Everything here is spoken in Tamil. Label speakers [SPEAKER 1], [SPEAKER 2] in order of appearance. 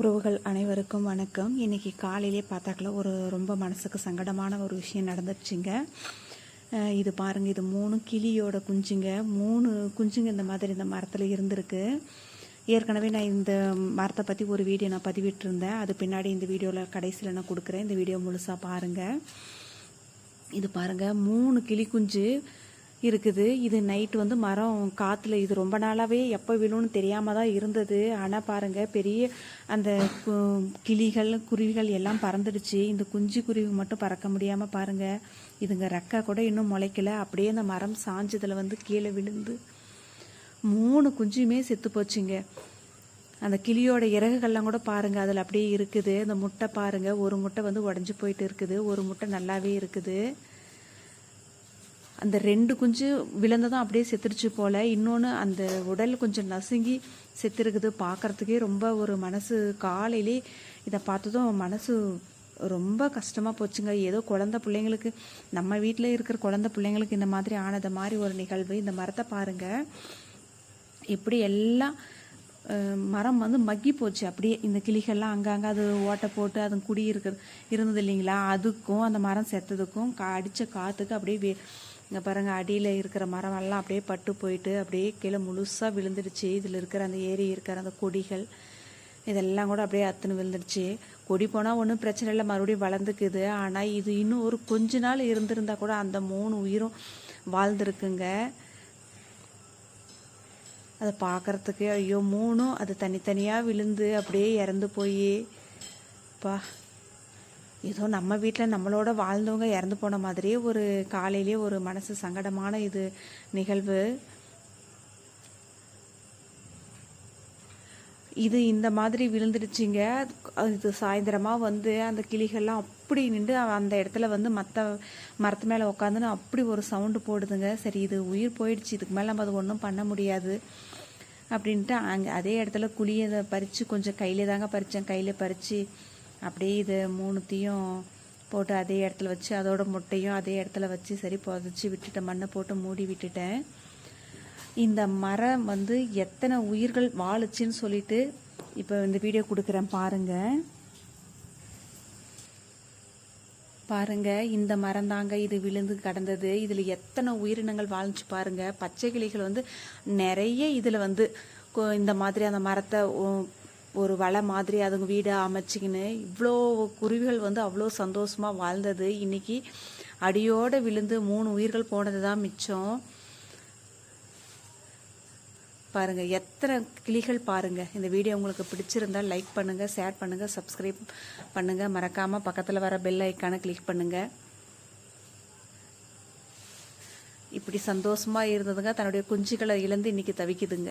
[SPEAKER 1] உறவுகள் அனைவருக்கும் வணக்கம். இன்னைக்கு காலையிலே பார்த்தாக்கல ஒரு ரொம்ப மனசுக்கு சங்கடமான ஒரு விஷயம் நடந்துச்சுங்க இது பாருங்கள் இது மூணு கிளியோட குஞ்சுங்க. மூணு குஞ்சுங்க இந்த மாதிரி இந்த மரத்தில் இருந்திருக்கு. ஏற்கனவே நான் இந்த மரத்தை பற்றி ஒரு வீடியோ நான் பதிவிட்டிருந்தேன். அது பின்னாடி இந்த வீடியோவில் கடைசியில் நான் கொடுக்குறேன். இந்த வீடியோ முழுசாக பாருங்கள் இது பாருங்க மூணு கிளி குஞ்சு இருக்குது. இது நைட் வந்து மரம் காற்றுல இது ரொம்ப நாளாகவே எப்போ விழுன்னு தெரியாம தான் இருந்தது. ஆனால் பாருங்க பெரிய அந்த கு- கிளிகள் குருவிகள் எல்லாம் பறந்துடுச்சு. இந்த குஞ்சு குருவி மட்டும் பறக்க முடியாமல் பாருங்க. இதுங்க ரெக்கா கூட இன்னும் முளைக்கல. அப்படியே அந்த மரம் சாஞ்சதில் வந்து கீழே விழுந்து மூணு குஞ்சுமே செத்து போச்சுங்க. அந்த கிளியோட இறகுகள்லாம் கூட பாருங்க அதில் அப்படியே இருக்குது. அந்த முட்டை பாருங்க ஒரு முட்டை வந்து உடஞ்சி போயிட்டு இருக்குது. ஒரு முட்டை நல்லாவே இருக்குது. அந்த ரெண்டு குஞ்சு விழுந்ததும் அப்படியே செத்துருச்சு போல. இன்னொன்று அந்த உடல் கொஞ்சம் நசுங்கி செத்துருக்குது. பார்க்கறதுக்கே ரொம்ப ஒரு மனசு காலையிலே இதை பார்த்ததும் மனசு ரொம்ப கஷ்டமாக போச்சுங்க. ஏதோ குழந்த பிள்ளைங்களுக்கு நம்ம வீட்டில் இருக்கிற குழந்த பிள்ளைங்களுக்கு இந்த மாதிரி ஆனது மாதிரி ஒரு நிகழ்வு. இந்த மரத்தை பாருங்கள் இப்படி எல்லாம் மரம் வந்து மக்கி போச்சு. அப்படியே இந்த கிளிகள்லாம் அங்கங்கே அது ஓட்டை போட்டு அது குடி இருக்கிறது இருந்தது இல்லைங்களா? அதுக்கும் அந்த மரம் செத்ததுக்கும் அடித்த காற்றுக்கு அப்படியே வே இங்கே பாருங்கள் அடியில் இருக்கிற மரம் எல்லாம் அப்படியே பட்டு போயிட்டு அப்படியே கீழே முழுசாக விழுந்துடுச்சு. இதில் இருக்கிற அந்த ஏரி இருக்கிற அந்த கொடிகள் இதெல்லாம் கூட அப்படியே அத்துன்னு விழுந்துடுச்சு. கொடி போனால் ஒன்றும் பிரச்சனை இல்லை மறுபடியும் வளர்ந்துக்குது. ஆனால் இது இன்னும் ஒரு கொஞ்ச நாள் இருந்திருந்தா கூட அந்த மூணு உயிரும் வாழ்ந்துருக்குங்க. அதை பார்க்குறதுக்கு ஐயோ மூணும் அது தனித்தனியாக விழுந்து அப்படியே இறந்து போய் பா. ஏதோ நம்ம வீட்டில் நம்மளோட வாழ்ந்தவங்க இறந்து போன மாதிரியே ஒரு காலையிலேயே ஒரு மனசு சங்கடமான இது நிகழ்வு. இது இந்த மாதிரி விழுந்துடுச்சிங்க. இது சாயந்தரமாக வந்து அந்த கிளிகள்லாம் அப்படி நின்று அந்த இடத்துல வந்து மற்ற மரத்து மேலே உட்காந்துன்னு அப்படி ஒரு சவுண்டு போடுதுங்க. சரி இது உயிர் போயிடுச்சு இதுக்கு மேலே நம்ம அது ஒன்றும் பண்ண முடியாது அப்படின்ட்டு அங்கே அதே இடத்துல குழியை பறித்து கொஞ்சம் கையிலே தாங்க பறித்தேன் கையிலே பறித்து அப்படியே இது மூணுத்தையும் போட்டு அதே இடத்துல வச்சு அதோட முட்டையும் அதே இடத்துல வச்சு சரி புதைச்சி விட்டுட்டேன். மண்ணை போட்டு மூடி விட்டுட்டேன். இந்த மரம் வந்து எத்தனை உயிர்கள் வாழுச்சுன்னு சொல்லிட்டு இப்போ இந்த வீடியோ கொடுக்குறேன். பாருங்க. பாருங்க இந்த மரம் தாங்க இது விழுந்து கடந்தது. இதில் எத்தனை உயிரினங்கள் வாழ்ந்துச்சு பாருங்க. பச்சை கிளிகள் வந்து நிறைய இதில் வந்து இந்த மாதிரி அந்த மரத்தை ஒரு வலை மாதிரி அதுங்க வீடை அமைச்சிக்கின்னு இவ்வளோ குருவிகள் வந்து அவ்வளோ சந்தோஷமாக வாழ்ந்தது. இன்றைக்கி அடியோடு விழுந்து மூணு உயிர்கள் போனது தான் மிச்சம். பாருங்க எத்தனை கிளிகள் பாருங்க. இந்த வீடியோ உங்களுக்கு பிடிச்சிருந்தா லைக் பண்ணுங்க ஷேர் பண்ணுங்க சப்ஸ்கிரைப் பண்ணுங்க. மறக்காம பக்கத்தில் வர பெல் ஐக்கானை கிளிக் பண்ணுங்க. இப்படி சந்தோஷமா இருந்ததுங்க. தன்னுடைய குஞ்சுகளை இழந்து இன்னைக்கு தவிக்குதுங்க.